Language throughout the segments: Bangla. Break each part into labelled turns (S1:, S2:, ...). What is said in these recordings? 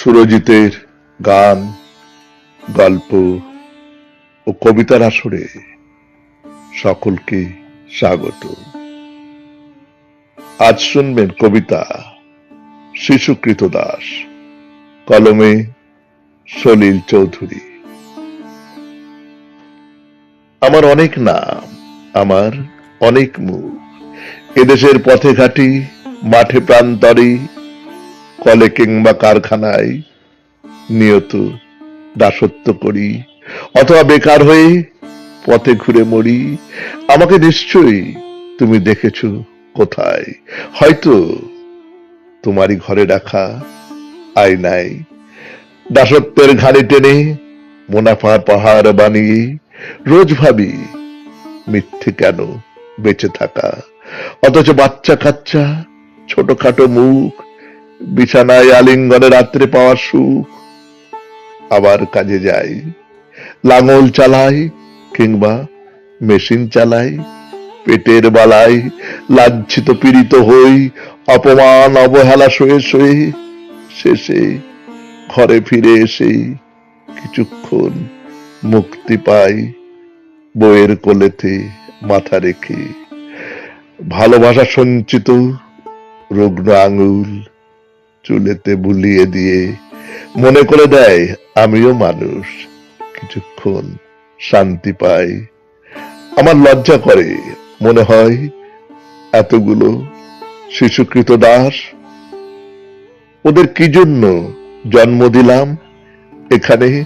S1: সুরজিতের গান, গল্প ও কবিতার আসরে সকলকে স্বাগত। আজ শুনবেন কবিতা শিশুকৃত দাস, কলমে সলিল চৌধুরী। আমার অনেক নাম, আমার অনেক মুখ, এদেশের পথে ঘাটি, মাঠে প্রান্তরে কলে কিংবা কারখানায় নিয়ত দাসত্ব করি, অথবা বেকার হয়ে পথে ঘুরে মরি। আমাকে নিশ্চয়ই তুমি দেখেছ কোথায়। হয়তো তোমারই ঘরে রাখা আয়নায় দাসত্বের ঘাড়ি টেনে মুনাফা পাহাড় বানিয়ে রোজ ভাবি মিথ্যে কেন বেঁচে থাকা। অথচ বাচ্চা কাচ্চা ছোটখাটো মুখ বিছানায় আলিঙ্গনে রাত্রে পাওয়ার সুখ। আবার কাজে যাই। লাঙল চালাই কিংবা মেশিন চালাই। পেটের বালাই লাঞ্ছিত পীড়িত হই। অপমান, অবহেলা সয়ে সয়ে শেষে ঘরে ফিরে এসে কিছুক্ষণ মুক্তি পাই। বইয়ের কোলেতে মাথা রেখে। ভালোবাসা সঞ্চিত রুগ্ন আঙুল চুলেতে বুলিয়ে দিয়ে মনে করে দেয়, আমিও মানুষ। কিছুক্ষণ শান্তি পাই। আমার লজ্জা করে। মনে হয়, এতগুলো শিশুকৃত দাস, ওদের কি জন্য জন্ম দিলাম এখানে?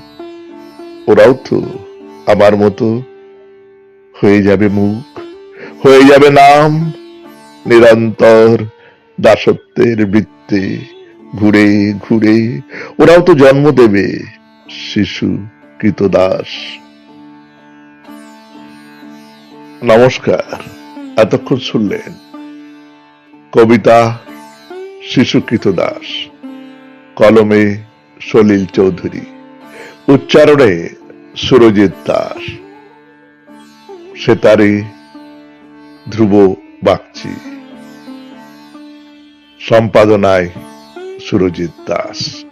S1: ওরাও তো আমার মতো হয়ে যাবে মুখ, হয়ে যাবে নাম, নিরন্তর দাসত্বের বৃত্তে। ঘুরে ঘুরে, ওরাও তো জন্ম দেবে, শিশু, কৃতদাস। নমস্কার, এতক্ষণ শুনলেন কবিতা শিশু কৃতদাস, কলমে সলিল চৌধুরী, উচ্চারণে সুরজিৎ দাস, সেতারে ধ্রুব বাগচি, সম্পাদনায় সুরজিৎ দাস